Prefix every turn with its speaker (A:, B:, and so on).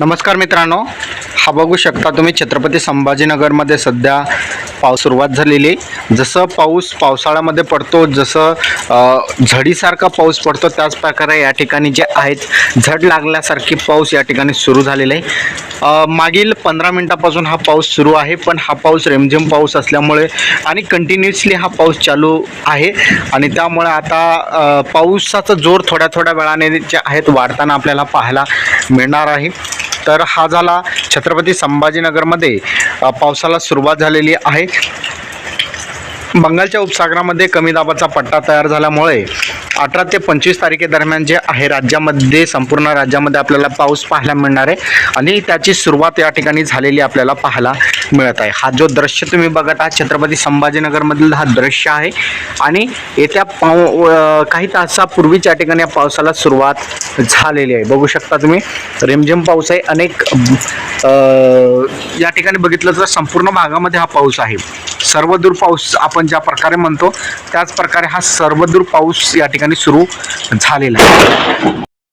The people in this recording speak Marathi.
A: नमस्कार मित्रांनो. हा बघू शकता तुम्ही छत्रपती संभाजीनगरमध्ये सध्या पाऊस सुरुवात झालेली आहे. जसं पाऊस पावसाळ्यामध्ये पडतो जसं झडीसारखा पाऊस पडतो त्याच प्रकारे या ठिकाणी जे आहेत झड लागल्यासारखी पाऊस या ठिकाणी सुरू झालेला आहे. मागील पंधरा मिनटापासून हा पाऊस सुरू आहे पण हा पाऊस रेमझेम पाऊस असल्यामुळे आणि कंटिन्युअसली हा पाऊस चालू आहे. आणि त्यामुळे आता पावसाचा जोर थोड्या थोड्या वेळाने जे आहेत वाढताना आपल्याला पाहायला मिळणार आहे. तर हा झाला छत्रपती संभाजीनगरमध्ये पावसाला सुरुवात झालेली आहे. बंगालच्या उपसागरामध्ये कमी दाबाचा पट्टा तयार झाल्यामुळे अठरा ते पंचवीस तारखेदरम्यान जे आहे राज्यामध्ये संपूर्ण राज्यामध्ये आपल्याला पाऊस पाहायला मिळणार आहे. आणि त्याची सुरुवात या ठिकाणी झालेली आपल्याला पाहायला मिळत आहे. हा जो दृश्य तुम्ही बघत आहात छत्रपती संभाजीनगरमधील हा दृश्य आहे. आणि येत्या पाव काही तासापूर्वीच या ठिकाणी या पावसाला सुरुवात झालेली आहे. बघू शकता तुम्ही रिमझिम पाऊस आहे. अनेक या ठिकाणी बघितलं तर संपूर्ण भागामध्ये हा पाऊस आहे. सर्वदूर पाऊस आपण ज्या प्रकारे म्हणतो त्याच प्रकारे हा सर्वदूर पाऊस या ठिकाणी सुरू झालेला आहे.